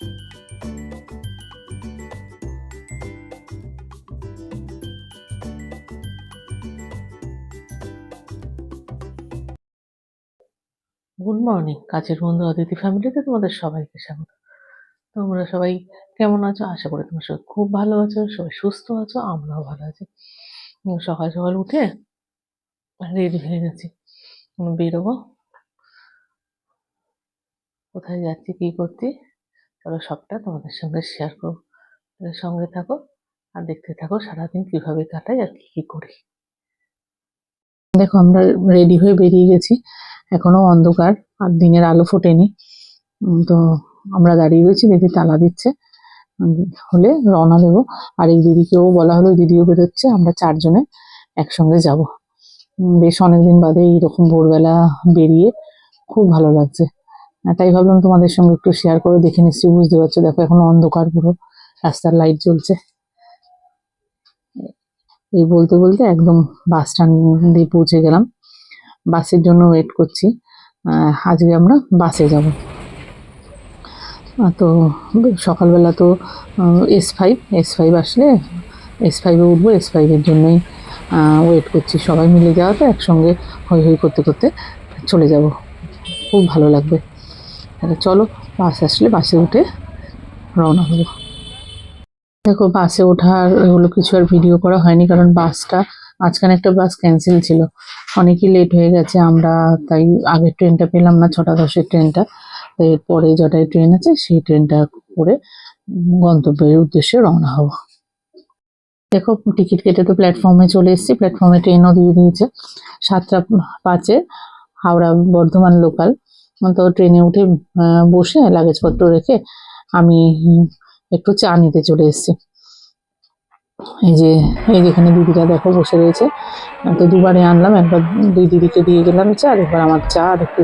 Good morning কাছের বন্ধু অদিতি ফ্যামিলিতে তোমাদের সবাইকে স্বাগত। তোমরা সবাই কেমন আছো? আশা করি তোমরা সবাই খুব ভালো আছো, সবাই সুস্থ আছো, আমরাও ভালো আছি। সকাল সকাল উঠে রেডি হয়ে গেছি। বেরোবো। কোথায় যাচ্ছি, কি করছি? চলো সবটা তোমাদের সঙ্গে শেয়ার করব। তাহলে সঙ্গে থাকো আর দেখতে থাকো সারাদিন কীভাবে কাটাই আর কি কি করি। দেখো আমরা রেডি হয়ে বেরিয়ে গেছি, এখনও অন্ধকার আর দিনের আলো ফোটেনি। তো আমরা দাঁড়িয়ে রয়েছি, দিদি তালা দিচ্ছে। হলে রওনা দেবো। আর এই দিদিকেও বলা হলো, দিদিও বেরোচ্ছে, আমরা চারজনে একসঙ্গে যাব। বেশ অনেকদিন বাদে এইরকম ভোরবেলা বেরিয়ে খুব ভালো লাগছে। তাই ভাবলাম তোমাদের সঙ্গে একটু শেয়ার করে দেখে নিশ্চয়ই বুঝতে পারছ, দেখো এখনও অন্ধকার পুরো, রাস্তার লাইট জ্বলছে। এই বলতে বলতে একদম বাস স্ট্যান্ডে পৌঁছে গেলাম। বাসের জন্য ওয়েট করছি। আজকে আমরা বাসে যাব। তো সকালবেলা তো এস ফাইভ এস ফাইভ আসলে এস ফাইভে উঠবো এস ফাইভের জন্যই ওয়েট করছি। সবাই মিলে যাওয়া তো একসঙ্গে হই হই করতে করতে চলে যাব। খুব ভালো লাগবে। তাহলে চলো বাস আসলে বাসে উঠে রওনা হব। দেখো, বাসে ওঠার এগুলো কিছু আর ভিডিও করা হয়নি কারণ বাসটা মাঝখানে একটা বাস ক্যান্সেল ছিল। অনেকই লেট হয়ে গেছে আমরা, তাই আগের ট্রেনটা পেলাম না, ছটা দশের ট্রেনটা তো এরপরে যটাই ট্রেন আছে, সেই ট্রেনটা করে গন্তব্যের উদ্দেশ্যে রওনা হব। দেখো টিকিট কেটে তো প্ল্যাটফর্মে চলে এসেছি। প্ল্যাটফর্মে ট্রেনও দিয়ে দিয়েছে। সাতটা পাঁচে হাওড়া বর্ধমান লোকাল তো ট্রেনে উঠে বসে লাগেজপত্র রেখে আমি একটু চা নিতে চলে এসেছি। এই যে, এই যেখানে দিদিরা দেখো বসে রয়েছে। তো দুবারে আনলাম, একবার দুই দিদিকে দিয়ে গেলাম চা আর একবার আমার চা, আর একটু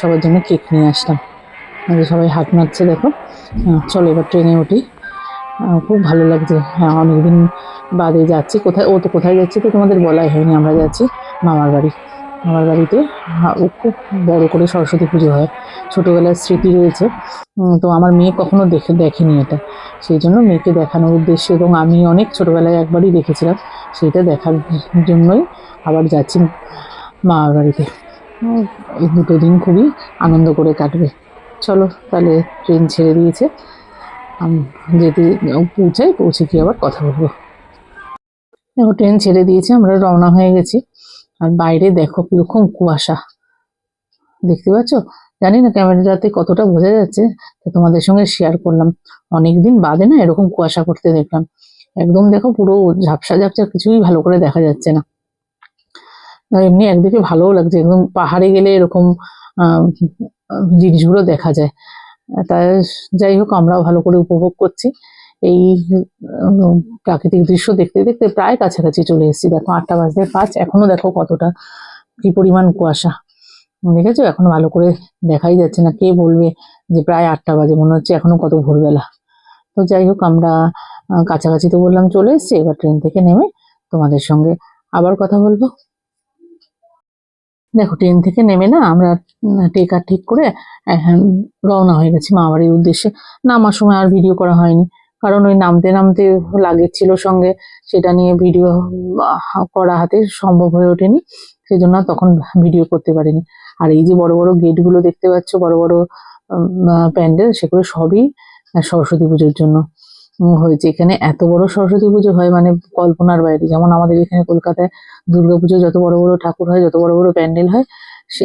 সবার জন্য কেক নিয়ে আসলাম। সবাই হাত মারছে দেখো। চলো এবার ট্রেনে উঠি। খুব ভালো লাগছে। হ্যাঁ অনেকদিন বাদে যাচ্ছি। কোথায়, ও তো কোথায় যাচ্ছি তো তোমাদের বলাই হয়নি, আমরা যাচ্ছি মামার বাড়ি। মামার বাড়িতে। ও খুব বড় করে সরস্বতী পুজো হয়। ছোটোবেলার স্মৃতি রয়েছে। তো আমার মেয়ে কখনো দেখে, দেখেনি এটা। সেই জন্য মেয়েকে দেখানোর উদ্দেশ্যে এবং আমি অনেক ছোটোবেলায় একবারই দেখেছিলাম। সেটা দেখার জন্যই আবার যাচ্ছি মামার বাড়িতে। এই দুটো দিন খুবই আনন্দ করে কাটবে। চলো তাহলে ট্রেন ছেড়ে দিয়েছে। যেতে পৌঁছাই পৌঁছে গিয়ে আবার কথা বলব। দেখো, ট্রেন ছেড়ে দিয়েছে, আমরা রওনা হয়ে গেছি। আর বাইরে দেখো কীরকম কুয়াশা। দেখতে পাচ্ছ? জানি না ক্যামেরাতে কতটা বোঝা যাচ্ছে, তো তোমাদের সঙ্গে শেয়ার করলাম। অনেকদিন বাদে না এরকম কুয়াশা করতে দেখলাম। একদম দেখো পুরো ঝাপসা ঝাপসা, কিছুই ভালো করে দেখা যাচ্ছে না। এমনি একদিকে ভালোও লাগছে, একদম পাহাড়ে গেলে এরকম জিনিসগুলো দেখা যায়। তা যাই হোক, আমরাও ভালো করে উপভোগ করছি। এই প্রাকৃতিক দৃশ্য দেখতে দেখতে প্রায় কাছাকাছি চলে এসেছি। দেখো আটটা বাজতে পাঁচ, এখনও দেখো কতটা কি পরিমাণ কুয়াশা। দেখেছ? এখনও ভালো করে দেখাই যাচ্ছে না। কে বলবে যে প্রায় আটটা বাজে? মনে হচ্ছে এখনও কত ভোরবেলা। তো যাই হোক, আমরা কাছাকাছি তো বললাম চলে এসেছি, এবার ট্রেন থেকে নেমে তোমাদের সঙ্গে আবার কথা বলব। দেখো, ট্রেন থেকে নেমে না আমরা টেকার ঠিক করে রওনা হয়ে গেছি মামাবাড়ির উদ্দেশ্যে। নামার সময় আর ভিডিও করা হয়নি। কারণ ওই নামতে নামতে লাগেজ ছিল সঙ্গে, সেটা নিয়ে ভিডিও করা হাতে সম্ভব হয়ে ওঠেনি সেই জন্য তখন ভিডিও করতে পারিনি। আর এই যে বড় বড় গেটগুলো দেখতে পাচ্ছ, বড় বড় প্যান্ডেল, সেগুলো সবই সরস্বতী পুজোর জন্য হয়েছে। এখানে এত বড় সরস্বতী পুজো হয় মানে কল্পনার বাইরে। যেমন আমাদের এখানে কলকাতায় দুর্গাপুজো যত বড় বড় ঠাকুর হয়, যত বড় বড় প্যান্ডেল হয়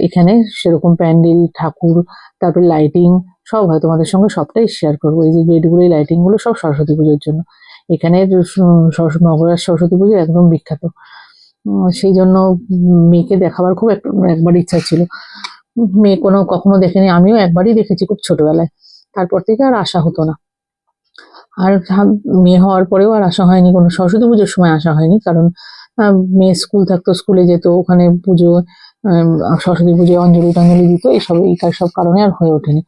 এখানে সেরকম প্যান্ডেল, ঠাকুর, তারপর লাইটিং সব হয়, তোমাদের সঙ্গে সবটাই শেয়ার করব। এই যে গেটগুলো এই লাইটিংগুলো, সব সরস্বতী পুজোর জন্য। এখানে সরস্বতী মহারাজ সরস্বতী পুজো একদম বিখ্যাত। সেই জন্য মেয়েকে দেখাবার খুব এক- একবার ইচ্ছা ছিল। মেয়ে কোনো কখনো দেখেনি, আমিও একবারই দেখেছি খুব ছোটবেলায়। তারপর থেকে আর আসা হতো না। আর মেয়ে হওয়ার পরেও আর আসা হয়নি, কোনো সরস্বতী পুজোর সময় আসা হয়নি। কারণ মেয়ে স্কুল থাকতো, স্কুলে যেত, ওখানে পুজো সরস্বতী পুজোয় অঞ্জলি টঞ্জলি দিত এইসব এই সব কারণে আর হয়ে ওঠেনি।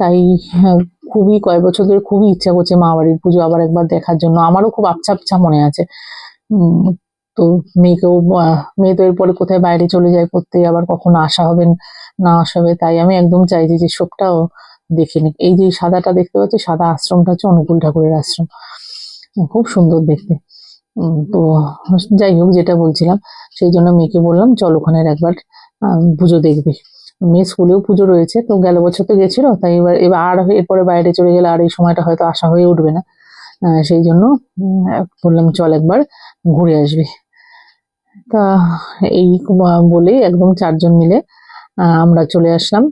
তাই হ্যাঁ, খুবই কয়েক বছর ধরে খুবই ইচ্ছা করছে মা বাড়ির পুজো আবার একবার দেখার জন্য। আমারও খুব আবছা আবছা মনে আছে। তো মেয়েকেও মেয়ে তো এরপরে কোথায় বাইরে চলে যায় পড়তে আবার কখনো আসা হবে না আসা হবে তাই আমি একদম চাইছি যে সবটাও দেখে নিক। এই যে সাদাটা দেখতে পাচ্ছি সাদা আশ্রমটা হচ্ছে অনুকূল ঠাকুরের আশ্রম। খুব সুন্দর দেখতে। তো যাই হোক, যেটা বলছিলাম, সেই জন্য মেয়েকে বললাম, চল ওখানে একবার পুজো দেখবে। মেয়ে স্কুলেও পুজো রয়েছে, তো গেল বছর তো গেছিল, তাই এবার এবার আর এরপরে বাইরে চলে গেলে আর এই সময়টা হয়তো আসা হয়ে উঠবে না। সেই জন্য বললাম, চল একবার ঘুরে আসবি। তা এই বলেই একদম চারজন মিলে আমরা চলে আসলাম।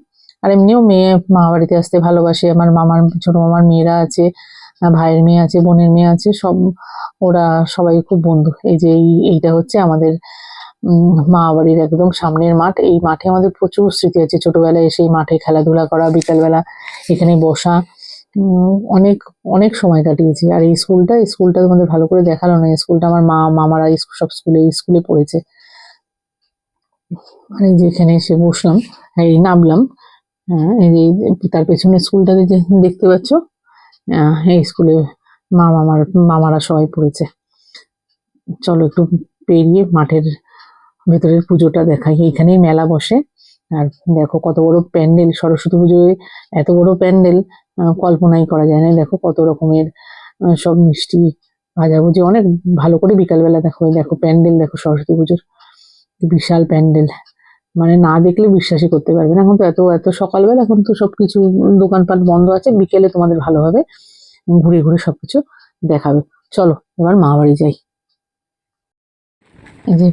আর এমনিও মেয়ে মা বাড়িতে আসতে ভালোবাসে, আমার মামার, ছোট মামার মেয়েরা আছে ভাইয়ের মেয়ে আছে, বোনের মেয়ে আছে, সব ওরা সবাই খুব বন্ধু। এই যে এই, এইটা হচ্ছে আমাদের মা বাড়ির একদম সামনের মাঠ। এই মাঠে আমাদের প্রচুর স্মৃতি আছে। ছোটবেলায় এসে এই মাঠে খেলাধুলা করা, বিকালবেলা এখানে বসা অনেক অনেক সময় কাটিয়েছি। আর এই স্কুলটা স্কুলটা তোমাদের ভালো করে দেখাল না। স্কুলটা আমার মা, মামারা সব স্কুলে স্কুলে পড়েছে। আর এই যে এখানে এসে বসলাম, এই নামলাম হ্যাঁ এই যে তার পেছনে স্কুলটাতে যে দেখতে পাচ্ছ এই স্কুলে মামার মামারা সবাই পড়েছে। চলো একটু পেরিয়ে মাঠের ভেতরের পুজোটা দেখাই। এইখানেই মেলা বসে। আর দেখো কত বড় প্যান্ডেল। সরস্বতী পুজোয় এত বড় প্যান্ডেল কল্পনাই করা যায় না। দেখো কত রকমের সব মিষ্টি ভাজাভুজি। অনেক ভালো করে বিকালবেলা দেখো দেখো প্যান্ডেল, দেখো সরস্বতী পুজোর। বিশাল প্যান্ডেল। মানে না দেখলে বিশ্বাসই করতে পারবে না। এখন তো এত এত সকালবেলা এখন তো সবকিছু দোকানপাট বন্ধ আছে বিকেলে তোমাদের ভালোভাবে ঘুরে ঘুরে সবকিছু দেখাবে। চলো এবার মা বাড়ি যাই। এই যে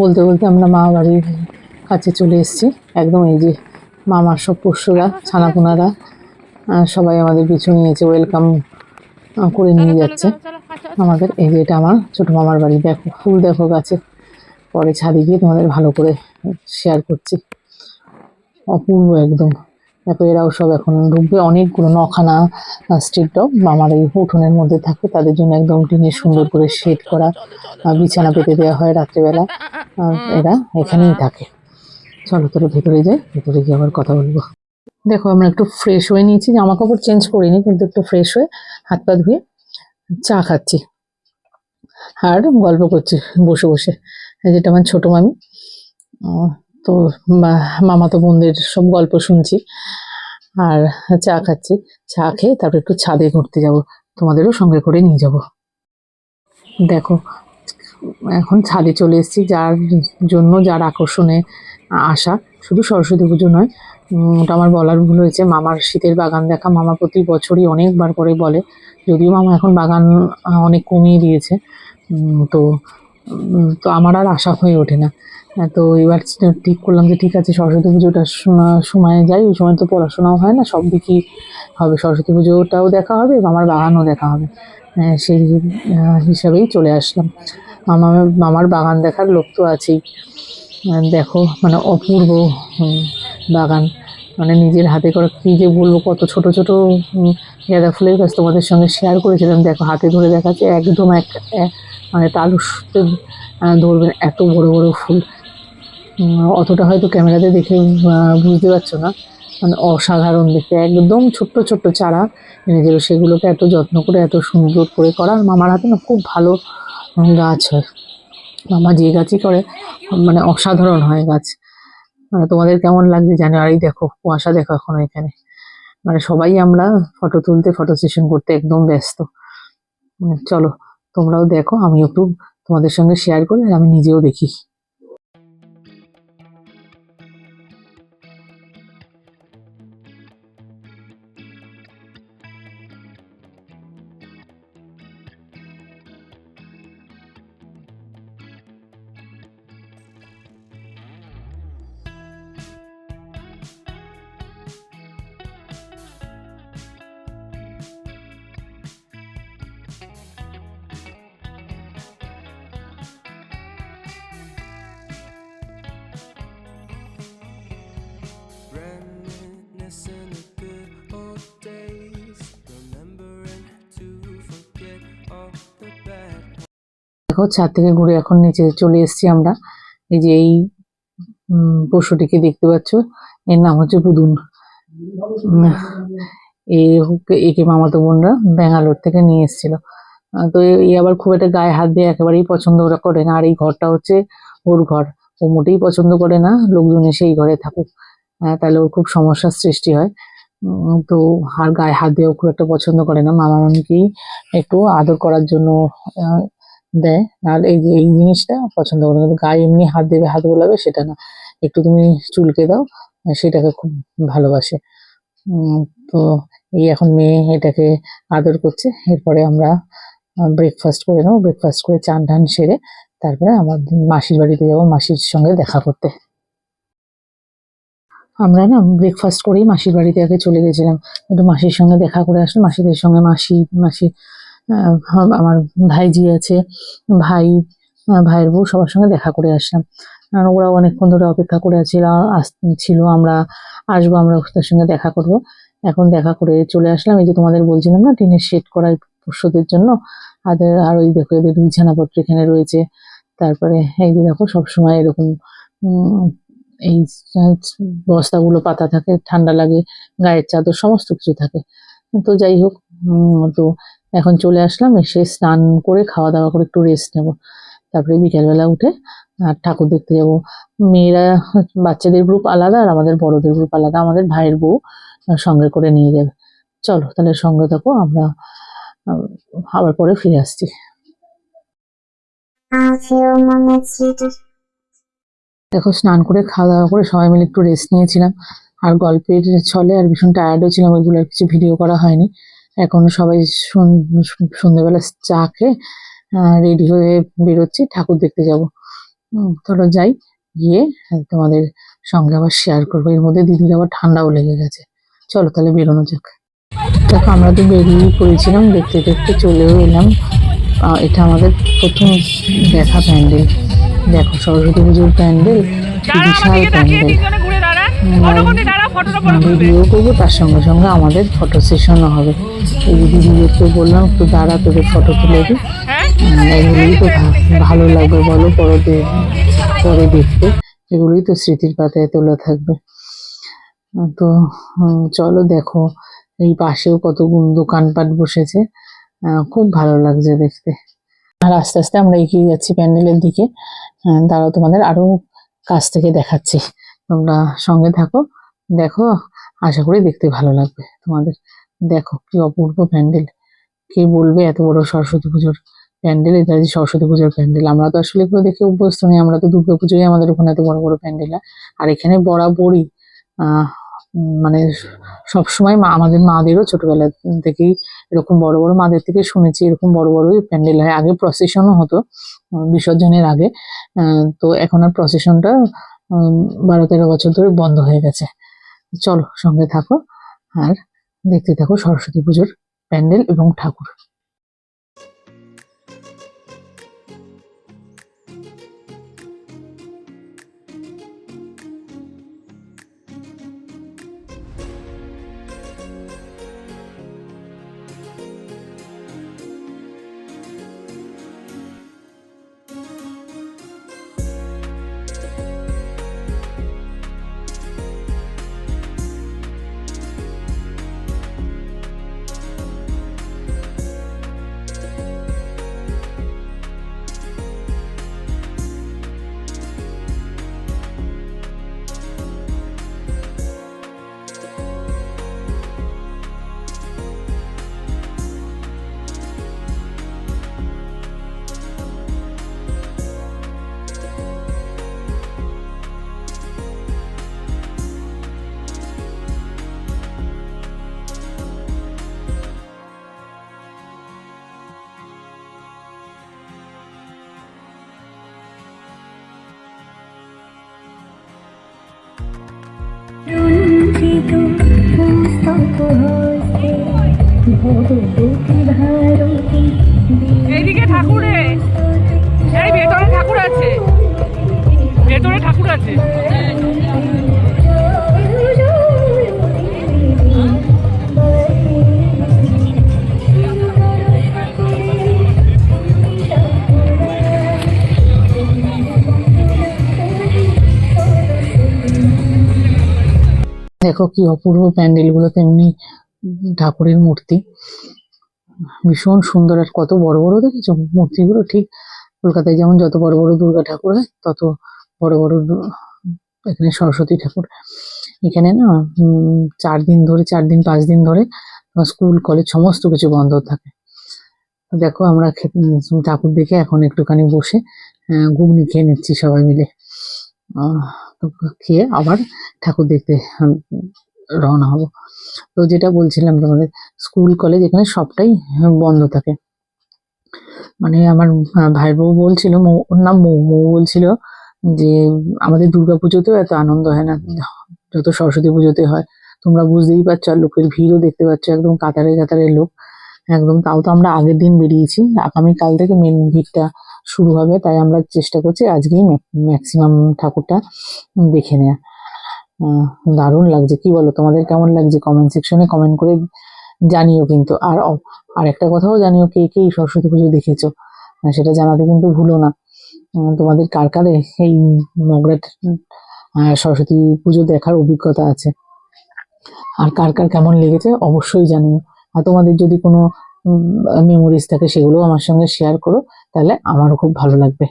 বলতে বলতে আমরা মা বাড়ির কাছে চলে এসেছি। একদম এই যে মামার সব পোষ্যরা ছানাপোনারা সবাই আমাদের পিছু নিয়েছে ওয়েলকাম করে নিয়ে যাচ্ছে। আমাদের এই যে এটা আমার ছোট মামার বাড়ি। দেখো ফুল দেখো গাছে। পরে ছাদে গিয়ে তোমাদের ভালো করে শেয়ার করছি। অপূর্ব একদম। দেখো, এরাও সব এখন ঢুকবে অনেকগুলো নখানা স্ট্রিট ডগ আমার এই উঠোনের মধ্যে থাকে। তাদের জন্য একদম টিনের সুন্দর করে শেড করা বিছানা পেতে দেওয়া হয় রাত্রেবেলা। এরা এখানেই থাকে। চলো তোর ভেতরে যাই। ভেতরে গিয়ে আবার কথা বলব। দেখো, আমরা একটু ফ্রেশ হয়ে নিয়েছি। জামা কাপড় চেঞ্জ করিনি, কিন্তু একটু ফ্রেশ হয়ে হাত পা ধুয়ে চা খাচ্ছি। আর গল্প করছি, বসে বসে। যেটা আমার ছোট মামি। তো মামা তো বোনদের সব গল্প শুনছি। আর চা খাচ্ছি। চা খেয়ে তারপর একটু ছাদে ঘুরতে যাব। তোমাদেরও সঙ্গে করে নিয়ে যাব। দেখো, এখন ছাদে চলে এসেছি। যার জন্য যার আকর্ষণে আসা। শুধু সরস্বতী পুজো নয় ওটা আমার বলার ভুল হয়েছে। মামার শীতের বাগান দেখা মামা প্রতি বছরই অনেকবার করে বলে। যদিও মামা এখন বাগান অনেক কমিয়ে দিয়েছে। তো তো আমার আর আশা হয়ে ওঠে না। আহ, তো এবার ঠিক করলাম যে ঠিক আছে সরস্বতী পুজোটার সময়- যাই ওই সময় তো পড়াশোনাও হয় না সব দিকই হবে। সরস্বতী পুজোটাও দেখা হবে মামার বাগানও দেখা হবে। আহ, সেই হিসাবেই চলে আসলাম। মামা মামার বাগান দেখার লোক তো আছেই। দেখো মানে অপূর্ব বাগান। মানে নিজের হাতে করে কী যে বলব কত ছোট ছোট গাঁদা ফুলের গাছ তোমাদের সঙ্গে শেয়ার করেছিলাম। দেখো হাতে ধরে দেখাচ্ছে একদম এক এক- মানে তালুতে ধরবেন এত বড় বড় ফুল। অতটা হয়তো ক্যামেরাতে দেখে বুঝতে পারছ না। মানে অসাধারণ দেখতে, একদম ছোট্ট ছোট্ট চারা। এনেছিল সেগুলোকে এত যত্ন করে, এত সুন্দর করে করা। আর মামার হাতে না খুব ভালো গাছ হয়। মামা যে গাছই করে মানে অসাধারণ হয় গাছ। মানে তোমাদের কেমন লাগছে জানো আর এই দেখো, কুয়াশা দেখো এখনও এখানে। মানে সবাই আমরা ফটো তুলতে ফটো সেশন করতে একদম ব্যস্ত। চলো। তোমরাও দেখো আমিও একটু তোমাদের সঙ্গে শেয়ার করি আর আমি নিজেও দেখি। দেখো ছাদ থেকে ঘুরে এখন নিচে চলে এসেছি আমরা। এই যে এই পশুটিকে দেখতে পাচ্ছ, এর নাম হচ্ছে ওকে- একে মামাতো বোনরা ব্যাঙ্গালোর থেকে নিয়ে এসেছিল। তো এ- এ আবার খুব একটা গায়ে হাত দিয়ে একেবারেই পছন্দ করে না। আর এই ঘরটা হচ্ছে ওর ঘর। ও মোটেই পছন্দ করে না, লোকজন এসে এই ঘরে থাকুক। তাহলে ওর খুব সমস্যার সৃষ্টি হয়। তো আর গায়ে হাত দিয়েও খুব একটা পছন্দ করে না। মামা মামিকেই একটু আদর করার জন্য দেয়। আর এই যে, এই জিনিসটা পছন্দ করে। কিন্তু গায়ে এমনি হাত দেবে, হাত গোলাবে সেটা না। একটু তুমি চুলকে দাও, সেটাকে খুব ভালোবাসে। তো এই এখন মেয়ে এটাকে আদর করছে। এরপরে আমরা ব্রেকফাস্ট করে নেব। ব্রেকফাস্ট করে চান টান সেরে তারপরে আমার মাসির বাড়িতে যাব, মাসির সঙ্গে দেখা করতে। আমরা না ব্রেকফাস্ট করেই মাসির বাড়িতে আগে চলে গেছিলাম। একটু মাসির সঙ্গে দেখা করে আসলাম। মাসিদের সঙ্গে মাসি মাসি আমার ভাইজি আছে, ভাই ভাইয়ের বউ সবার সঙ্গে দেখা করে আসলাম। আর ওরা অনেকক্ষণ ধরে অপেক্ষা করে ছিল ছিল আমরা, আসব আমরা তার সঙ্গে দেখা করব। এখন দেখা করে চলে আসলাম, এই যে তোমাদের বলছিলাম না, টিনের শেড করাই পশুদের জন্য, আর আর ওই দেখো এদের বিছানাপত্র এখানে রয়েছে। তারপরে এই যে দেখো সবসময় এরকম এই বস্তাগুলো পাতা থাকে, ঠান্ডা লাগে, গায়ের চাদর, সমস্ত কিছু থাকে। তো যাই হোক তো এখন চলে আসলাম এসে স্নান করে খাওয়া দাওয়া করে একটু রেস্ট নেব। তারপরে বিকেলবেলা উঠে আর ঠাকুর দেখতে যাব। মেয়েরা বাচ্চাদের গ্রুপ আলাদা আর আমাদের বড়দের গ্রুপ আলাদা। আমাদের ভাইয়ের বউ সঙ্গে করে নিয়ে যাবে। চলো তাহলে সঙ্গে থাকো আমরা আবার পরে ফিরে আসছি. দেখো স্নান করে খাওয়া দাওয়া করে সবাই মিলে একটু রেস্ট নিয়েছিলাম। আর গল্পের ছলে আর ভীষণ টায়ার্ডও ছিলাম ওইগুলো আর কিছু ভিডিও করা হয়নি। এখন সবাই সন- সন্ধ্যেবেলা চা খেয়ে রেডি হয়ে বেরোচ্ছি ঠাকুর দেখতে যাব। চলো যাই গিয়ে তোমাদের সঙ্গে আবার শেয়ার করব। এর মধ্যে দিদির আবার ঠান্ডাও লেগে গেছে। চলো তাহলে বেরোনো যাক। দেখো আমরা তো বেরিয়ে পড়েছিলাম দেখতে দেখতে চলেও এলাম। এটা আমাদের প্রথম দেখা প্যান্ডেল। দেখো সরস্বতী পুজোর প্যান্ডেল বিশাল প্যান্ডেল। ভিডিও করব তার সঙ্গে সঙ্গে আমাদের ফটো সেশনও হবে। এই দিদিদেরকে বললাম একটু দাঁড়া তোদের ফটো তুলে দিই। হ্যাঁ? এগুলোই তো ভালো লাগবে বলো পরে পরে দেখতে। এগুলোই তো স্মৃতির পাতায় তোলা থাকবে। তো চলো দেখো এই পাশেও কত দোকানপাট বসেছে। খুব ভালো লাগছে দেখতে। আর আস্তে আস্তে আমরা এগিয়ে যাচ্ছি প্যান্ডেলের দিকে। দাঁড়াও তোমাদের আরও কাছ থেকে দেখাচ্ছি। তোমরা সঙ্গে থাকো। দেখো, আশা করি দেখতে ভালো লাগবে। তোমাদের দেখো কি অপূর্ব প্যান্ডেল। কে বলবে এত বড় সরস্বতী পুজোর প্যান্ডেল? এটা যে সরস্বতী পুজোর প্যান্ডেল। আমরা তো আসলে এগুলো দেখে অভ্যস্ত নেই। আমরা তো দুর্গা পুজোই আমাদের ওখানে এত বড় বড় প্যান্ডেল আর এখানে বরাবরই মানে সবসময় মা, আমাদের মাদেরও ছোটবেলা থেকেই এরকম বড় বড়, মাদের থেকে শুনেছি এরকম বড় বড়ই প্যান্ডেল হয়। আগে প্রসেশনও হতো বিসর্জনের আগে। তো এখন আর প্রসেশনটা বারো তেরো বছর ধরে বন্ধ হয়ে গেছে। চলো সঙ্গে থাকো আর দেখতে থাকো সরস্বতী পুজোর প্যান্ডেল এবং ঠাকুর। এইদিকে ঠাকুরে। এই ভেতরে ঠাকুর আছে। ভেতরে ঠাকুর আছে। দেখো কি অপূর্ব প্যান্ডেলগুলো তেমনি ঠাকুরের মূর্তি। ভীষণ সুন্দর আর কত বড় বড় দেখেছ? মূর্তিগুলো ঠিক কলকাতায় যেমন যত বড় বড় দুর্গা ঠাকুর হয়, তত বড় বড় এখানে সরস্বতী ঠাকুর। এখানে না চার দিন ধরে, চার দিন, পাঁচ দিন ধরে স্কুল, কলেজ সমস্ত কিছু বন্ধ থাকে। দেখো আমরা ঠাকুর দেখে এখন একটুখানি বসে ঘুগনি খেয়ে নিচ্ছি সবাই মিলে। খেয়ে আবার ঠাকুর দেখতে রওনা হব। তো যেটা বলছিলাম তোমাদের, স্কুল, কলেজ এখানে সবটাই বন্ধ থাকে। মানে আমার ভাইয়ের বউ বলছিল ওর নাম মৌ মৌ বলছিল যে, আমাদের দুর্গা পুজোতেও এত আনন্দ হয় না, যত সরস্বতী পুজোতে হয়। তোমরা বুঝতেই পারছ, আর লোকের ভিড়ও দেখতে পাচ্ছ, একদম কাতারে কাতারে লোক। একদম, তাও তো আমরা আগের দিন বেরিয়েছি, আগামীকাল থেকে মেন ভিড়টা শুরু হবে তাই আমরা চেষ্টা করছি আজকেই ম্যাক্সিমাম ঠাকুরটা দেখে আহ, দারুণ লাগছে কি বলো? তোমাদের কেমন লাগছে? কমেন্ট সেকশনে কমেন্ট করে জানিও কিন্তু। আর আর একটা কথাও জানিও কে কে সরস্বতী পুজো দেখেছ? সেটা জানাতে কিন্তু ভুলো না। তোমাদের কার কারে এই মগরাট সরস্বতী পুজো দেখার অভিজ্ঞতা আছে? আর কার কার কেমন লেগেছে? অবশ্যই জানিও। আর তোমাদের যদি কোনো মেমোরিজ থাকে সেগুলো আমার সঙ্গে শেয়ার করো, তাহলে আমারও খুব ভালো লাগবে।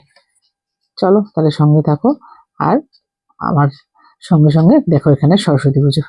চলো তাহলে সঙ্গে থাকো, আর আমার সঙ্গে সঙ্গে দেখো এখানে সরস্বতী পুজো।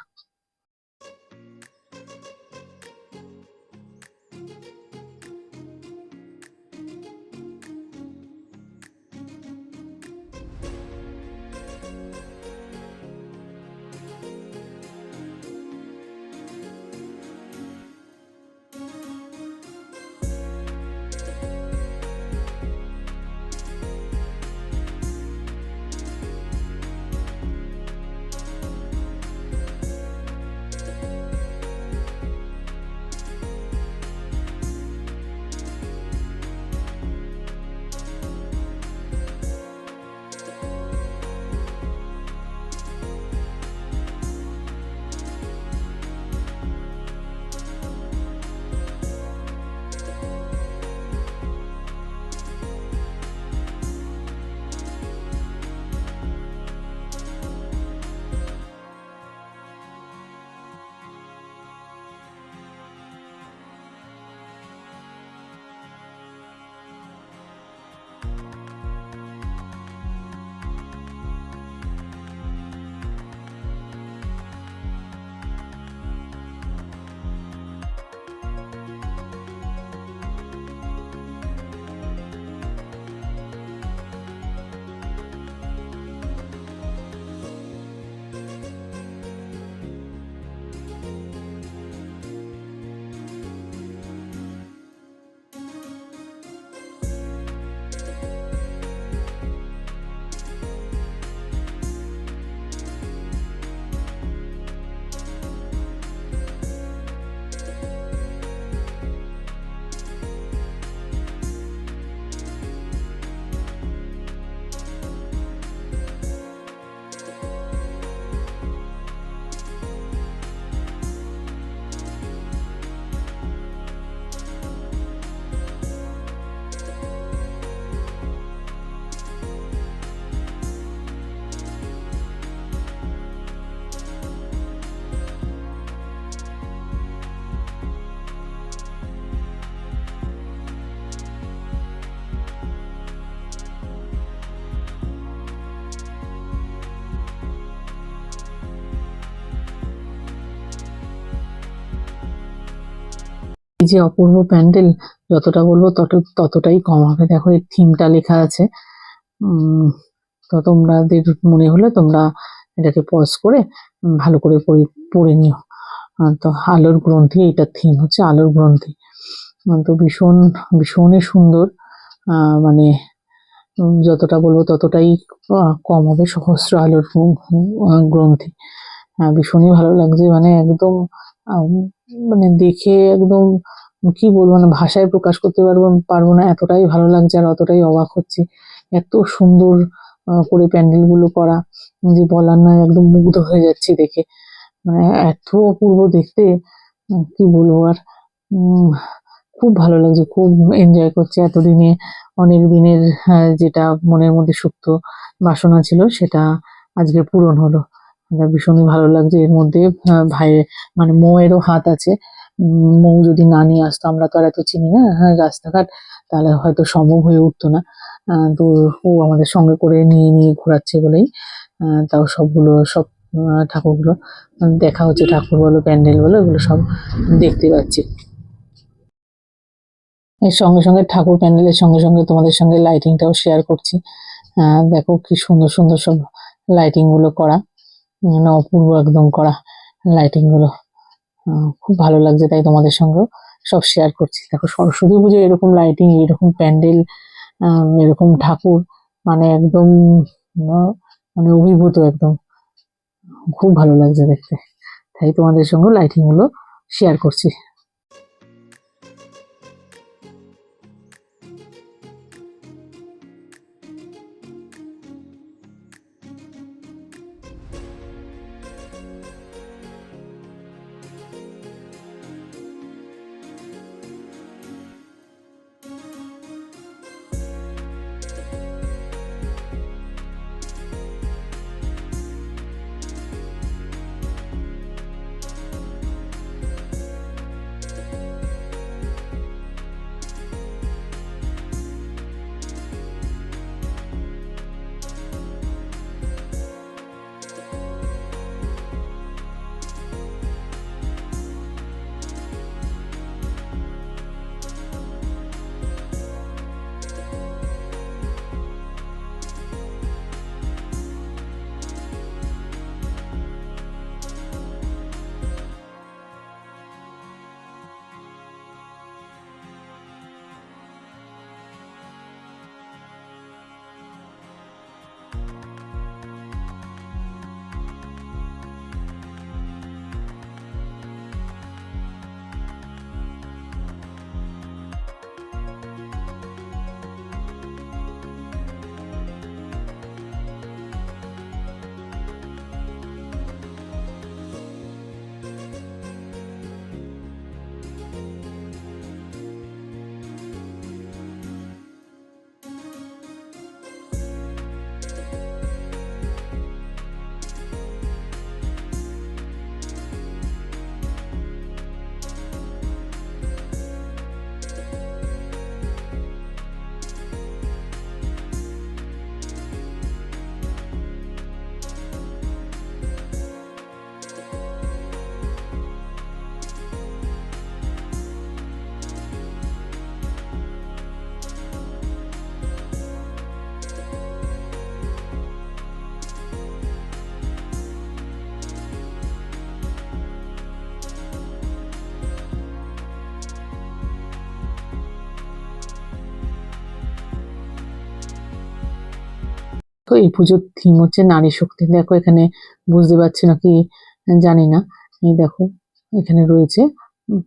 যে অপূর্ব প্যান্ডেল যতটা বলব তত, ততটাই কম হবে। দেখো, এর থিমটা লেখা আছে। তো তোমাদের মনে হলে তোমরা এটাকে পজ করে ভালো করে পড়ে নিও। তো আলোর গ্রন্থি এটার থিম হচ্ছে আলোর গ্রন্থি। তো ভীষণ, ভীষণই সুন্দর। মানে যতটা বলব ততটাই কম হবে সহস্র আলোর গ্রন্থি। ভীষণই ভালো লাগছে। মানে একদম মানে দেখে একদম কি বলব মানে ভাষায় প্রকাশ করতে পারব পারব না এতটাই ভালো লাগছে আর অতটাই অবাক হচ্ছি। এত সুন্দর করে প্যান্ডেলগুলো করা যে বলার নয় একদম মুগ্ধ হয়ে যাচ্ছি দেখে। মানে এত অপূর্ব দেখতে কি বলব আর খুব ভালো লাগছে খুব এনজয় করছে এতদিনে। অনেক দিনের আহ, যেটা মনের মধ্যে সুপ্ত বাসনা ছিল সেটা আজকে পূরণ হলো। ভীষণই ভালো লাগছে। এর মধ্যে ভাইয়ের মানে মৌয়েরও হাত আছে। মৌ যদি না নিয়ে আসতো আমরা তো আর এত চিনি না হ্যাঁ, রাস্তাঘাট তাহলে হয়তো সম্ভব হয়ে উঠতো না। তো ও আমাদের সঙ্গে করে নিয়ে নিয়ে ঘোরাচ্ছে বলেই তাও সবগুলো সব ঠাকুরগুলো দেখা হচ্ছে ঠাকুর বলো প্যান্ডেল বলো এগুলো সব দেখতে পাচ্ছি। এর সঙ্গে সঙ্গে ঠাকুর প্যান্ডেলের সঙ্গে সঙ্গে তোমাদের সঙ্গে লাইটিংটাও শেয়ার করছি। দেখো কি সুন্দর সুন্দর সব লাইটিংগুলো করা। মানে অপূর্ব একদম করা লাইটিংগুলো। খুব ভালো লাগছে তাই তোমাদের সঙ্গেও সব শেয়ার করছি। দেখো সরস্বতী পুজো এরকম লাইটিং এরকম প্যান্ডেল এরকম ঠাকুর মানে একদম মানে অভিভূত একদম। খুব ভালো লাগছে দেখতে। তাই তোমাদের সঙ্গে লাইটিংগুলো শেয়ার করছি। এই পুজোর থিম হচ্ছে নারী শক্তি। দেখো, এখানে বুঝতে পারছি না কি জানি না। এই দেখো, এখানে রয়েছে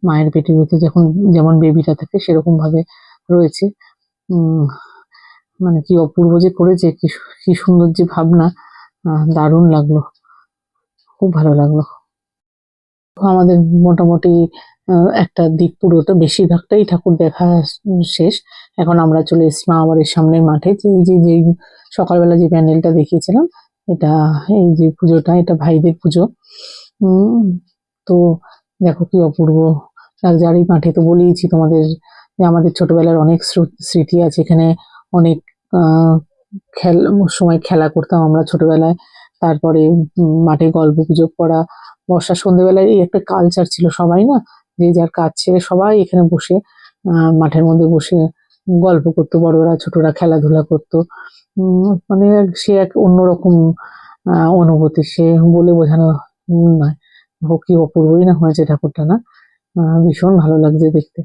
মায়ের পেটের ভিতরে যখন যেমন বেবিটা থাকে সেরকম ভাবে রয়েছে মানে কি অপূর্ব যে করেছে, কি সুন্দর যে ভাবনা দারুণ লাগল। খুব ভালো লাগল। আমাদের মোটামুটি একটা দিক পুরোটা বেশিরভাগটাই ঠাকুর দেখা শেষ। এখন আমরা চলে এসেছি বাড়ির সামনের মাঠে। যে এই যে যে সকালবেলা যে প্যান্ডেলটা দেখিয়েছিলাম, এটা এই যে পুজোটা, এটা ভাইদের পুজো। তো দেখো কি অপূর্ব। আর এই মাঠে তো বলেইছি তোমাদের যে আমাদের ছোটবেলার অনেক স্মৃতি আছে। এখানে অনেক খেল, সময় খেলা করতাম আমরা ছোটবেলায়। তারপরে মাঠে গল্প গুজব করা বর্ষার সন্ধ্যেবেলায় এই একটা কালচার ছিল সবাই না? যে যার কাজ ছেড়ে সবাই এখানে বসে মাঠের মধ্যে বসে গল্প করতো, বড়রা, ছোটরা খেলাধুলা করতো। মানে সে এক অন্যরকম অনুভূতি। সে বলে বোঝানো নয় কি অপূর্বই না হয়েছে ঠাকুরটা না? ভীষণ ভালো লাগছে দেখতে।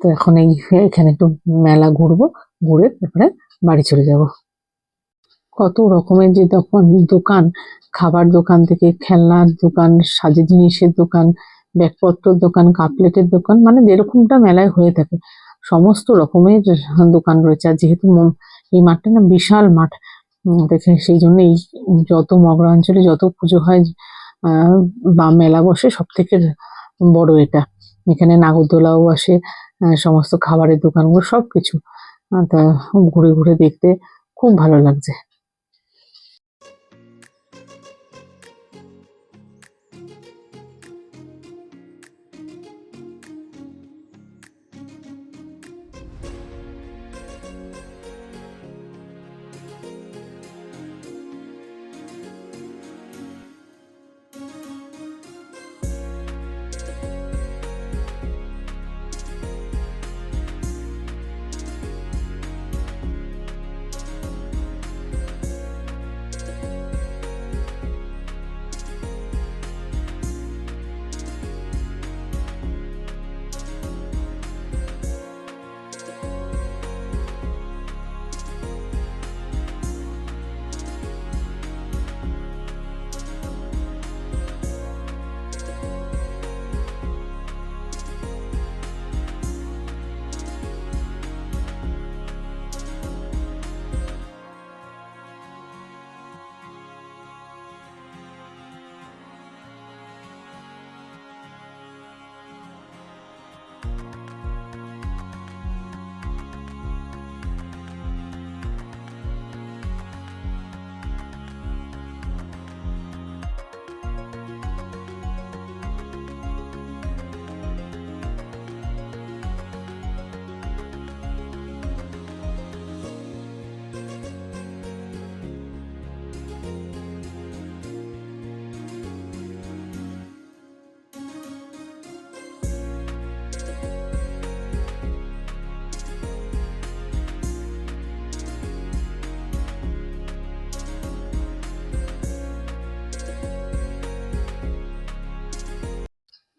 তো এখন এই, এখানে একটু মেলা ঘুরবো, ঘুরে তারপরে বাড়ি চলে যাব। কত রকমের যে দোকান খাবার দোকান থেকে খেলনার দোকান সাজে জিনিসের দোকান ব্যাগপত্রের দোকান কাপলেটের দোকান মানে যেরকমটা মেলায় হয়ে থাকে সমস্ত রকমের দোকান রয়েছে। আর যেহেতু এই মাঠটা না বিশাল মাঠ দেখে সেই জন্য এই যত মগরা অঞ্চলে যত পুজো হয় বা মেলা বসে সব থেকে বড় এটা। এখানে নাগরদোলাও আসে সমস্ত খাবারের দোকানগুলো সবকিছু আহ, তা ঘুরে ঘুরে দেখতে খুব ভালো লাগছে।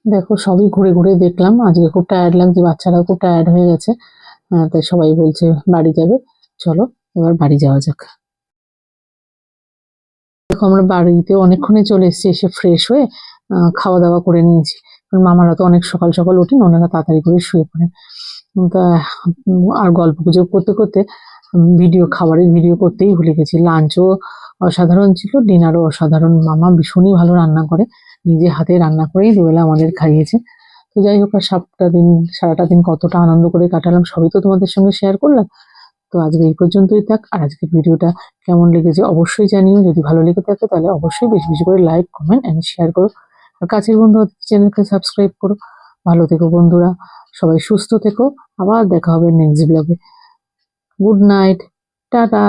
দেখো, সবই ঘুরে ঘুরে দেখলাম। আজকে খুব টায়ার্ড লাগছে, বাচ্চারাও খুব টায়ার্ড হয়ে গেছে। তাই সবাই বলছে বাড়ি যাবে। চলো, এবার বাড়ি যাওয়া যাক। দেখো, আমরা বাড়িতে অনেকক্ষণে চলে এসেছি, এসে ফ্রেশ হয়ে খাওয়া দাওয়া করে নিয়েছি। কারণ মামারা তো অনেক সকাল সকাল ওঠেন, ওনারা তাড়াতাড়ি করে শুয়ে পড়েন। তা, আর গল্প গুজব করতে করতে ভিডিও খাবারের ভিডিও করতেই ভুলে গেছি। লাঞ্চও অসাধারণ ছিল ডিনারও অসাধারণ। মামা ভীষণই ভালো রান্না করে। নিজে হাতে রান্না করেই দুবেলা আমাদের খাইয়েছে। তো যাই হোক, আর সাতটা দিন, সারাটা দিন কতটা আনন্দ করে কাটালাম সবই তো তোমাদের সঙ্গে শেয়ার করলাম। তো আজকে এই পর্যন্তই থাক। আর আজকের ভিডিওটা কেমন লেগেছে অবশ্যই জানিও। যদি ভালো লেগে থাকে তাহলে অবশ্যই বেশি বেশি করে লাইক কমেন্ট অ্যান্ড শেয়ার করো। আর কাছের বন্ধু চ্যানেলকে সাবস্ক্রাইব করো। ভালো থেকো বন্ধুরা। সবাই সুস্থ থেকো। আবার দেখা হবে নেক্সট ব্লগে গুড নাইট টাটা